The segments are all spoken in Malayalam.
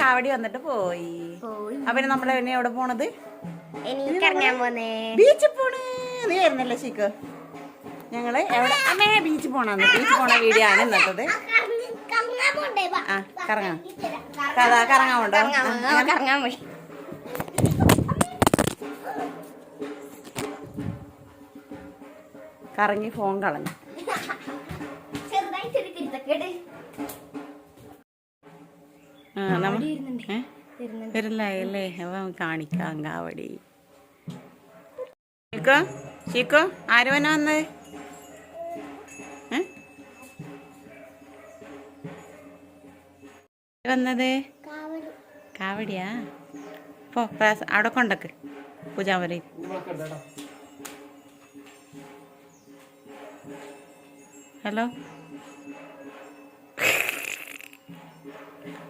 കാവടി വന്നിട്ട് പോയി. ഇനി നമ്മളെ ഇനി എവിടെ പോണത്? ബീച്ചിൽ പോണ്. നീ വരുന്നല്ലേ ശിക്ക്? ഞങ്ങൾ എവിടെ? അമ്മേ ബീച്ചിൽ പോണെന്ന് ബീച്ചിൽ പോണ വീഡിയോ ആണ് ഇന്നത്തത്. ആ കറങ്ങാം കഥ കറങ്ങാൻ ഉണ്ടോ കറങ്ങാൻ പോയി. കറങ്ങി ഫോൺ കളഞ്ഞു. ചെറുതായി അവൻ കാണിക്കാം കാവടി ഷീക്കോ ആര് ആരുവനാ വന്നത്? വന്നത് കാവടിയാ? പോ അവിടെ കൊണ്ടക്ക്. പൂജാമരി ഹലോ?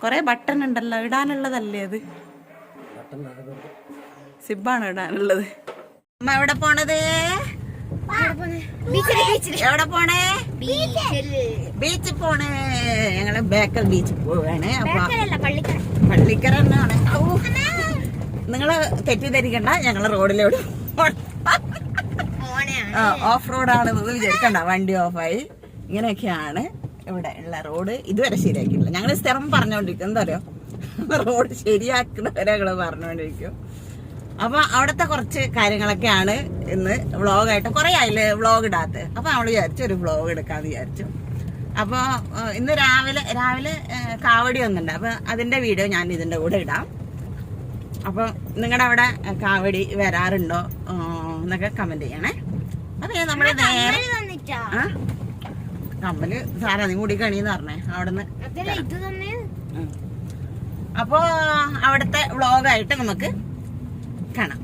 കൊറേ ബട്ടൺ ഉണ്ടല്ലോ ഇടാനുള്ളതല്ലേ അത്? സിബാണ് ഇടാനുള്ളത്? അമ്മ എവിടെ പോണത്? എവിടെ പോണേ? ബീച്ചിൽ പോണേ. ഞങ്ങൾ ബേക്കൽ ബീച്ചിൽ പോവാണ്. അപ്പൊ പള്ളിക്കര. തന്നെയാണ് നിങ്ങൾ തെറ്റിദ്ധരിക്കണ്ട ഞങ്ങൾ റോഡിലൂടെ ഓഫ് ഓഫ് റോഡാണെന്നത് വിചാരിക്കണ്ട. വണ്ടി ഓഫായി ഇങ്ങനെയൊക്കെയാണ്. ഇവിടെ ഉള്ള റോഡ് ഇതുവരെ ശരിയാക്കിയിട്ടില്ല. ഞങ്ങൾ സ്ഥിരം പറഞ്ഞുകൊണ്ടിരിക്കും എന്താ പറയുക റോഡ് ശരിയാക്കുന്നവരെ ഞങ്ങൾ പറഞ്ഞുകൊണ്ടിരിക്കും അപ്പൊ അവിടുത്തെ കുറച്ച് കാര്യങ്ങളൊക്കെയാണ് ഇന്ന് വ്ളോഗായിട്ട് കുറെ ആയില്ലേ വ്ളോഗ് ഇടാത്ത. അപ്പൊ നമ്മൾ വിചാരിച്ചു ഒരു വ്ളോഗ് എടുക്കാന്ന് വിചാരിച്ചു. അപ്പോൾ ഇന്ന് രാവിലെ രാവിലെ കാവടി ഒന്നുണ്ട് അപ്പൊ അതിന്റെ വീഡിയോ ഞാൻ ഇതിന്റെ കൂടെ ഇടാം. അപ്പൊ നിങ്ങളുടെ അവിടെ കാവടി വരാറുണ്ടോ എന്നൊക്കെ കമന്റ് ചെയ്യണേ. അപ്പൊ ഞാൻ നമ്മൾ നേരെ തന്നിട്ടാ ആ കൂടി കണിന്ന് പറഞ്ഞേ അവിടുന്ന് അപ്പോ അവിടത്തെ വ്ളോഗായിട്ട് നമുക്ക് കാണാം.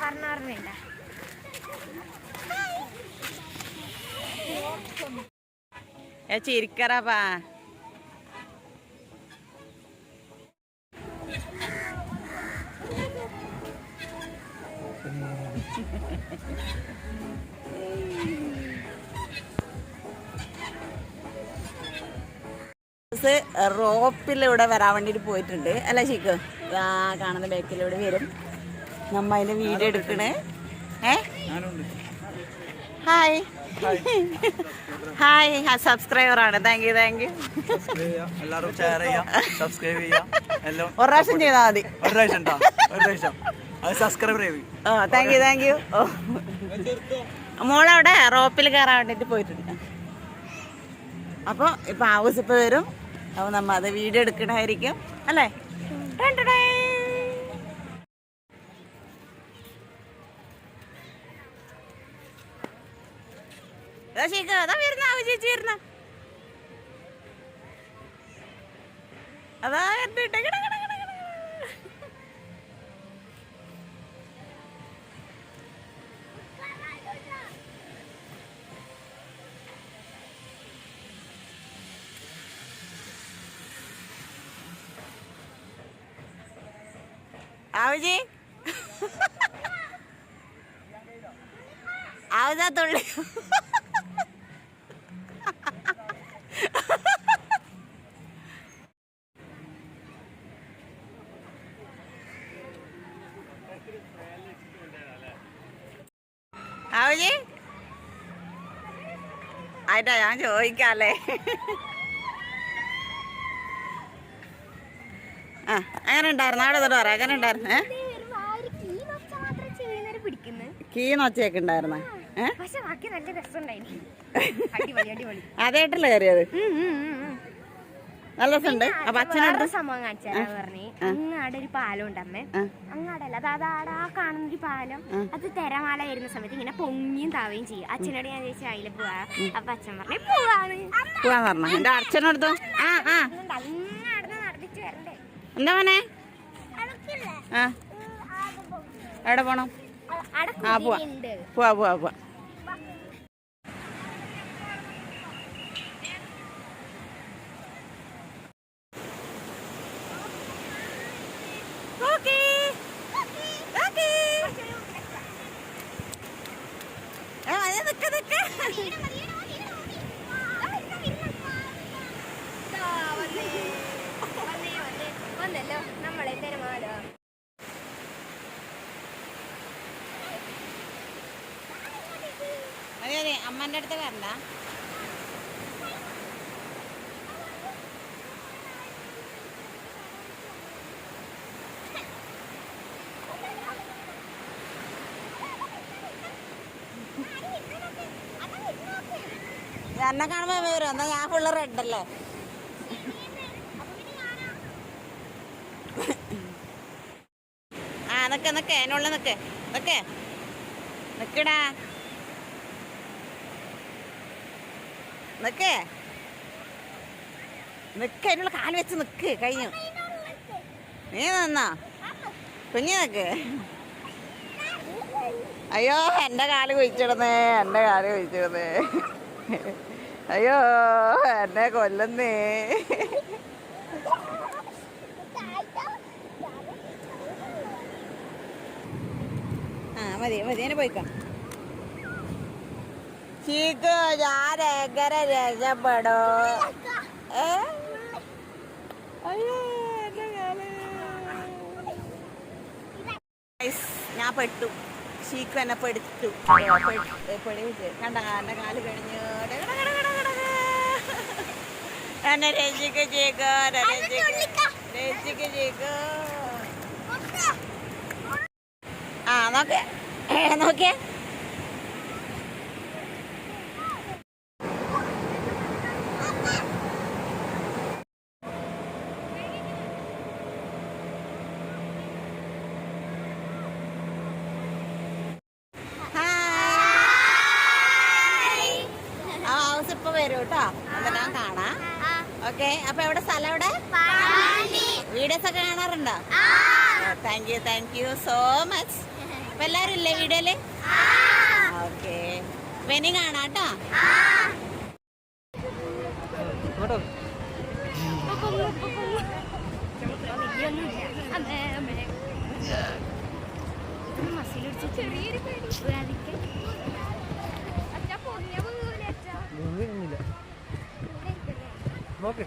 പറഞ്ഞ പറഞ്ഞില്ല ഏ ചിരിക്കറാപ്പാ. റോപ്പിലൂടെ വരാൻ വേണ്ടിട്ട് പോയിട്ടുണ്ട്. അല്ല ശിക്ക് ആ കാണുന്ന ബേക്കിലൂടെ വരും. നമ്മ അതിന്റെ വീഡിയോ എടുക്കണേ. ഏ? ഹായ്. ഹായ്. സബ്സ്ക്രൈബർ ആണ് താങ്ക് യു താങ്ക് യു. എല്ലാവരും ഷെയർ ചെയ്യാം. സബ്സ്ക്രൈബ് ചെയ്യാം. എല്ലാം ഒരു പ്രാവശ്യം ചെയ്താൽ മതി. ഒരു പ്രാവശ്യം ഒരു പ്രാവശ്യം. അത് സബ്സ്ക്രൈബ് ചെയ്യും. ഓ താങ്ക് യു താങ്ക് യു. മോളവിടെ റോപ്പിൽ കയറാൻ വേണ്ടിട്ട് പോയിട്ടുണ്ട്. അപ്പോൾ ഇപ്പോൾ ഇപ്പോൾ വരും അപ്പോൾ നമ്മ അത് വീഡിയോ എടുക്കണമായിരിക്കും അല്ലേ? ദാ ശീക്ക, അതാ വരുന്ന ആവു ചേച്ചി വരുന്ന അതാ വരുന്നുണ്ട്. കിട, കിട, കിട, കിട. ആവുജി ആവുതാ തുള്ളി ആവുജി ആയിട്ടാ ഞാൻ ചോദിക്കാല്ലേ? ആ അങ്ങനെ ഉണ്ടായിരുന്നു? അവിടെ തൊട്ട് പറ അങ്ങനെ ഉണ്ടായിരുന്നു? ഏ? പിടിക്കുന്നത് കീ നൊച്ചയൊക്കെ ഉണ്ടായിരുന്ന? അതേട്ടല്ലേ കയറിയത്? നല്ല രസമുണ്ട്. അപ്പൊ അച്ഛനടുത്ത് സംഭവം പറഞ്ഞേ. അങ്ങാടെ ഒരു പാലം ഉണ്ട് അമ്മേ. അങ്ങാടല്ല അതാടാ ആ കാണുന്ന ഒരു പാലം. അത് തെരമാല വരുന്ന സമയത്ത് ഇങ്ങനെ പൊങ്ങിയും താവുകയും ചെയ്യും. അച്ഛനോട് ഞാൻ ചോദിച്ചാൽ അതിൽ പോവാ? അപ്പൊ അച്ഛൻ പറഞ്ഞു പോവാണ് പോവാൻ പറഞ്ഞു. എന്റെ അച്ഛനടുത്തോ ആ ആ. എന്താ മോനെ? ആ. എവിടെ പോണം? ആ പോവാ പോവാ പോവാ ദേ നിക്ക് നിക്ക്. വന്നല്ലോ നമ്മളെ തിരമാല മതി മതി അമ്മന്റെ അടുത്ത് വരണ്ട. എന്നെ കാണുമ്പോ വരും. എന്നാ ഞാൻ ഫുള്ള് റെഡ് അല്ലേ? ആ നിക്ക് നിക്ക് അതിനുള്ള നിക്ക്. നിക്ക്. നിക്കടാ. നിക്ക്. നിക്ക് അതിനുള്ള കാൽ വെച്ച് നിക്ക് കഴിഞ്ഞു. നീ നിന്നോ? കുഞ്ഞു നിക്ക്. അയ്യോ എന്റെ കാൽ കുഴിച്ചിടുന്നേ എന്റെ കാൽ കുഴിച്ചിടുന്നേ. അയ്യോ എന്നെ കൊല്ലുന്നേ. ആ മതി മതി അതിന് പോയിക്കോ. ചീക്കോ ഞാൻ എങ്ങനെ രക്ഷപ്പെടോ? ഏ? ഞാൻ പെട്ടു. ഷീക്കു എന്നെ പെടുത്തു. കണ്ട എന്റെ കാൽ കഴിഞ്ഞു. എന്നെ രഞ്ജിക്ക് ചെയ്ക്കോ രഞ്ജിക്ക് ചെയ്ക്കോ ആ നോക്കേ. നോക്കിയേ ആ ഹൗസ് ഇപ്പൊ വരും കേട്ടോ എന്നിട്ട് ഞാൻ കാണാം ഓക്കെ അപ്പൊ എവിടെ സ്ഥലം എവിടെ വീഡിയോസ് ഒക്കെ കാണാറുണ്ടോ thank you thank you so much അപ്പൊ എല്ലാരും ഇല്ലേ വീഡിയോയിൽ? ഓക്കെ. വെനി കാണാട്ടോ ചെറിയൊരു പേടി അച്ഛാ പൊങ്ങിയ പോലെ അച്ഛാ നോക്ക്.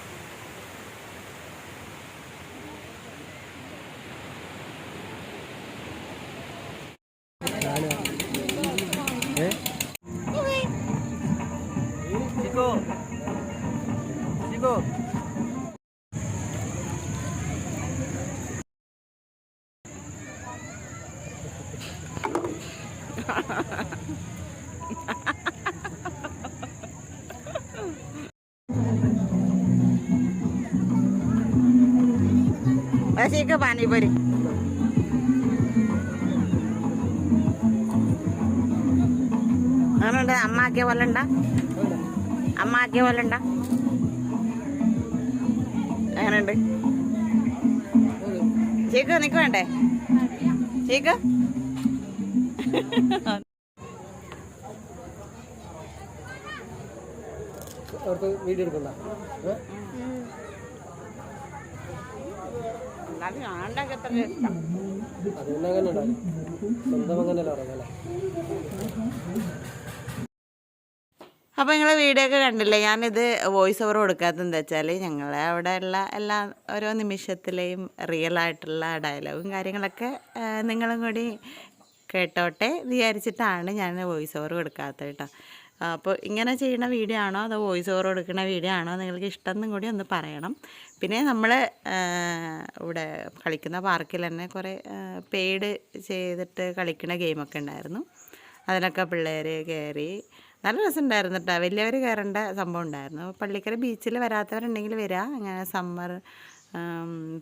ശരിക്കും പാനിപ്പൂരി അങ്ങനെയുണ്ട്. അമ്മ ആക്കിയ പോലെ ഉണ്ടാ അമ്മ ആക്കിയ പോലെ ഉണ്ടാ എങ്ങനെയുണ്ട് ചീക്കു നിക്ക് വേണ്ടേ? ചീക്കു? അവർക്ക് വീഡിയോ എടുക്കണ്ട. അത് നിങ്ങളെ എത്ര ഇഷ്ടം അപ്പോൾ നിങ്ങൾ വീഡിയോ ഒക്കെ കണ്ടില്ലേ? ഞാനിത് വോയിസ് ഓവർ കൊടുക്കാത്തത് എന്താ വെച്ചാൽ ഞങ്ങളെ അവിടെ ഉള്ള എല്ലാ ഓരോ നിമിഷത്തിലെയും റിയൽ ആയിട്ടുള്ള ഡയലോഗും കാര്യങ്ങളൊക്കെ നിങ്ങളും കൂടി കേട്ടോട്ടെ വിചാരിച്ചിട്ടാണ് ഞാൻ വോയിസ് ഓവർ കൊടുക്കാത്തത് കേട്ടോ. അപ്പോൾ ഇങ്ങനെ ചെയ്യുന്ന വീഡിയോ ആണോ അതോ വോയിസ് ഓവർ കൊടുക്കുന്ന വീഡിയോ ആണോ നിങ്ങൾക്ക് ഇഷ്ടം എന്നും കൂടി ഒന്ന് പറയണം. പിന്നെ നമ്മൾ ഇവിടെ കളിക്കുന്ന പാർക്കിൽ തന്നെ കുറേ പെയ്ഡ് ചെയ്തിട്ട് കളിക്കുന്ന ഗെയിമൊക്കെ ഉണ്ടായിരുന്നു. അതിനൊക്കെ പിള്ളേർ കയറി. നല്ല രസമുണ്ടായിരുന്നു കേട്ടോ. വലിയവർ കയറേണ്ട സംഭവം ഉണ്ടായിരുന്നു. പള്ളിക്കര ബീച്ചിൽ വരാത്തവരുണ്ടെങ്കിൽ വരിക അങ്ങനെ സമ്മർ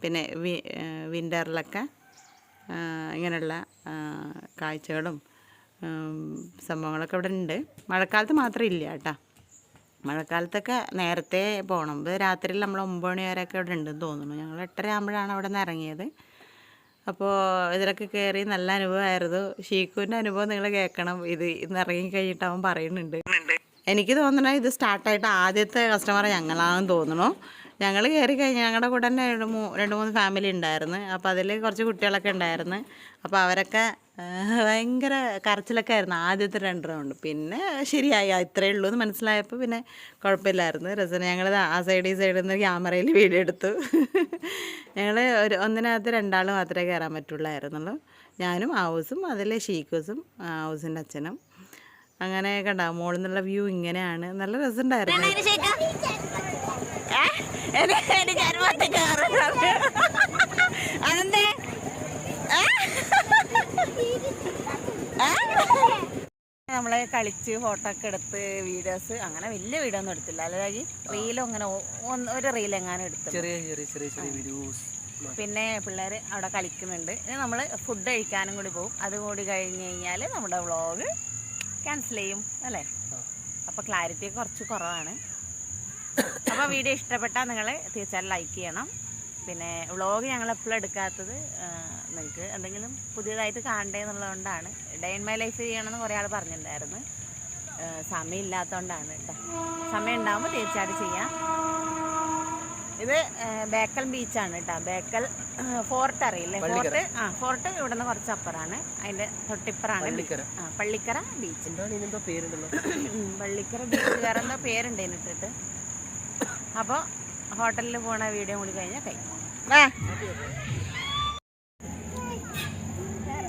പിന്നെ വിന്ററിലൊക്കെ ഇങ്ങനെയുള്ള കാഴ്ചകളും സംഭവങ്ങളൊക്കെ ഇവിടെ ഉണ്ട്. മഴക്കാലത്ത് മാത്രം ഇല്ല കേട്ടോ. മഴക്കാലത്തൊക്കെ നേരത്തെ പോകണം രാത്രിയിൽ നമ്മൾ ഒമ്പത് മണി വരെയൊക്കെ ഇവിടെ ഉണ്ടെന്ന് തോന്നുന്നു. ഞങ്ങൾ എട്ടര ആകുമ്പോഴാണ് അവിടെ നിന്ന് ഇറങ്ങിയത്. അപ്പോൾ ഇതിലൊക്കെ കയറി നല്ല അനുഭവമായിരുന്നു. ഷീക്കുവിന്റെ അനുഭവം നിങ്ങൾ കേൾക്കണം. ഇത് ഇന്ന് ഇറങ്ങി കഴിഞ്ഞിട്ട് അവൻ പറയുന്നുണ്ട്. എനിക്ക് തോന്നണ ഇത് സ്റ്റാർട്ടായിട്ട് ആദ്യത്തെ കസ്റ്റമർ ഞങ്ങളാണെന്ന് തോന്നുന്നു. ഞങ്ങൾ കയറി കഴിഞ്ഞ് ഞങ്ങളുടെ കൂടെ തന്നെ രണ്ട് മൂ രണ്ട് മൂന്ന് ഫാമിലി ഉണ്ടായിരുന്നു അപ്പോൾ അതിൽ കുറച്ച് കുട്ടികളൊക്കെ ഉണ്ടായിരുന്നു അപ്പോൾ അവരൊക്കെ ഭയങ്കര കരച്ചിലൊക്കെ ആയിരുന്നു ആദ്യത്തെ രണ്ട് റൗണ്ട് പിന്നെ ശരിയായി ഇത്രയേ ഉള്ളൂ എന്ന് മനസ്സിലായപ്പോൾ പിന്നെ കുഴപ്പമില്ലായിരുന്നു രസം ഞങ്ങൾ ആ സൈഡ് ഈ സൈഡിൽ നിന്ന് ക്യാമറയിൽ വീഡിയോ എടുത്തു. ഞങ്ങൾ ഒരു ഒന്നിനകത്ത് രണ്ടാൾ മാത്രമേ കയറാൻ പറ്റുള്ളായിരുന്നുള്ളൂ. ഞാനും ഹൗസും അതിൽ ഷീക്കൂസും ഹൗസിന്റെ അച്ഛനും. അങ്ങനെ കണ്ട മോളിൽ നിന്നുള്ള വ്യൂ ഇങ്ങനെയാണ്. നല്ല രസമുണ്ടായിരുന്നു അതെന്തേ? നമ്മളെ കളിച്ച് ഫോട്ടോ ഒക്കെ എടുത്ത് വീഡിയോസ് അങ്ങനെ വലിയ വീഡിയോ ഒന്നും എടുത്തില്ല. അല്ലെങ്കിൽ റീലും അങ്ങനെ ഒരു റീൽ എങ്ങാനും എടുത്തു. ചെറിയ ചെറിയ ചെറിയ ചെറിയ വീഡിയോസ് പിന്നെ പിള്ളേർ അവിടെ കളിക്കുന്നുണ്ട്. ഇനി നമ്മൾ ഫുഡ് കഴിക്കാനും കൂടി പോകും. അതുകൂടി കഴിഞ്ഞ് കഴിഞ്ഞാൽ നമ്മുടെ വ്ളോഗ് ക്യാൻസൽ ചെയ്യും. അല്ലേ? അപ്പോൾ ക്ലാരിറ്റി കുറച്ച് കുറവാണ്. അപ്പോൾ വീഡിയോ ഇഷ്ടപ്പെട്ടാൽ നിങ്ങൾ തീർച്ചയായും ലൈക്ക് ചെയ്യണം. പിന്നെ വ്ളോഗ് ഞങ്ങൾ എപ്പോഴും എടുക്കാത്തത് നിങ്ങൾക്ക് എന്തെങ്കിലും പുതിയതായിട്ട് കാണണ്ടേ എന്നുള്ളതുകൊണ്ടാണ്. ഡേ ഇൻ മൈ ലൈഫ് ചെയ്യണമെന്ന് കുറേ ആൾ പറഞ്ഞിട്ടുണ്ടായിരുന്നു. സമയം ഇല്ലാത്തതുകൊണ്ടാണ് കേട്ടോ സമയം ഉണ്ടാകുമ്പോൾ തീർച്ചയായിട്ടും ചെയ്യാം. ഇത് ബേക്കൽ ബീച്ചാണ് കേട്ടോ ബേക്കൽ ഫോർട്ട് അറിയില്ലേ? ഫോർട്ട് ആ ഫോർട്ട് ഇവിടെ നിന്ന് കുറച്ച് അപ്പുറമാണ് അതിന്റെ തൊട്ടിപ്പറാണ് പള്ളിക്കര. ആ പള്ളിക്കര ബീച്ച് പള്ളിക്കര ബീച്ച് വേറെ എന്തോ പേരുണ്ട് ഇതിനിട്ടിട്ട് അപ്പോൾ ഹോട്ടലിൽ പോണ വീഡിയോ കൂടി കഴിഞ്ഞാൽ കഴിഞ്ഞു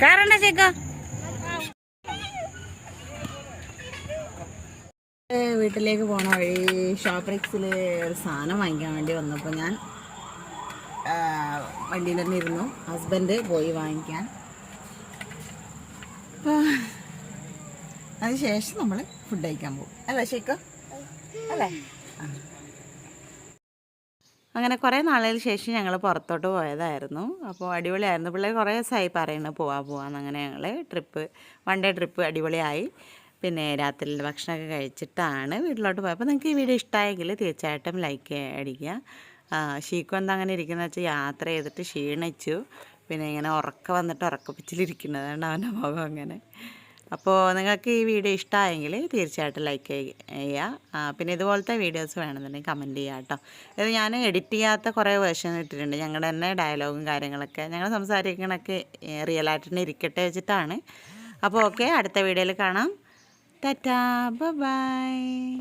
കാറണ്ട ചേക്ക? വീട്ടിലേക്ക് പോണ വഴി ഷോപ്രിക്സിൽ ഒരു സാധനം വാങ്ങിക്കാൻ വേണ്ടി വന്നപ്പോൾ ഞാൻ ആ, വണ്ടിയിൽ തന്നെ ഇരുന്നു. ഹസ്ബൻഡ് പോയി വാങ്ങിക്കാൻ. ആ, അതിനുശേഷം നമ്മൾ ഫുഡ് കഴിക്കാൻ പോകും. അല്ലേ ശരിക്കും അല്ലേ? അങ്ങനെ കുറേ നാളുകൾക്ക് ശേഷം ഞങ്ങൾ പുറത്തോട്ട് പോയതായിരുന്നു. അപ്പോൾ അടിപൊളിയായിരുന്നു. പിള്ളേർ കുറേ ദിവസമായി പറയുന്നത് പോവാ പോവാന്ന് അങ്ങനെ ഞങ്ങൾ ട്രിപ്പ് വൺ ഡേ ട്രിപ്പ് അടിപൊളിയായി. പിന്നെ രാത്രിയിൽ ഭക്ഷണമൊക്കെ കഴിച്ചിട്ടാണ് വീട്ടിലോട്ട് പോയത്. അപ്പോൾ നിങ്ങൾക്ക് ഈ വീഡിയോ ഇഷ്ടമായെങ്കിൽ തീർച്ചയായിട്ടും ലൈക്ക് അടിക്കുക. ഷീക്കു എന്താ അങ്ങനെ ഇരിക്കുന്നത് വെച്ചാൽ യാത്ര ചെയ്തിട്ട് ക്ഷീണിച്ചു. പിന്നെ ഇങ്ങനെ ഉറക്കം വന്നിട്ട് ഉറക്കപ്പിച്ചിലിരിക്കുന്നതാണ് അവന്റെ മുഖം അങ്ങനെ. അപ്പോൾ നിങ്ങൾക്ക് ഈ വീഡിയോ ഇഷ്ടമായെങ്കിൽ തീർച്ചയായിട്ടും ലൈക്ക് ചെയ്യുക. പിന്നെ ഇതുപോലത്തെ വീഡിയോസ് വേണമെന്നുണ്ടെങ്കിൽ കമന്റ് ചെയ്യുക കേട്ടോ. ഇത് ഞാൻ എഡിറ്റ് ചെയ്യാത്ത കുറേ വേർഷൻ ഇട്ടിട്ടുണ്ട്. ഞങ്ങളുടെ തന്നെ ഡയലോഗും കാര്യങ്ങളൊക്കെ. ഞങ്ങൾ സംസാരിക്കണൊക്കെ റിയൽ ആയിട്ട് തന്നെ ഇരിക്കട്ടെ വെച്ചിട്ടാണ്. അപ്പോൾ ഓക്കെ അടുത്ത വീഡിയോയിൽ കാണാം. Tata bye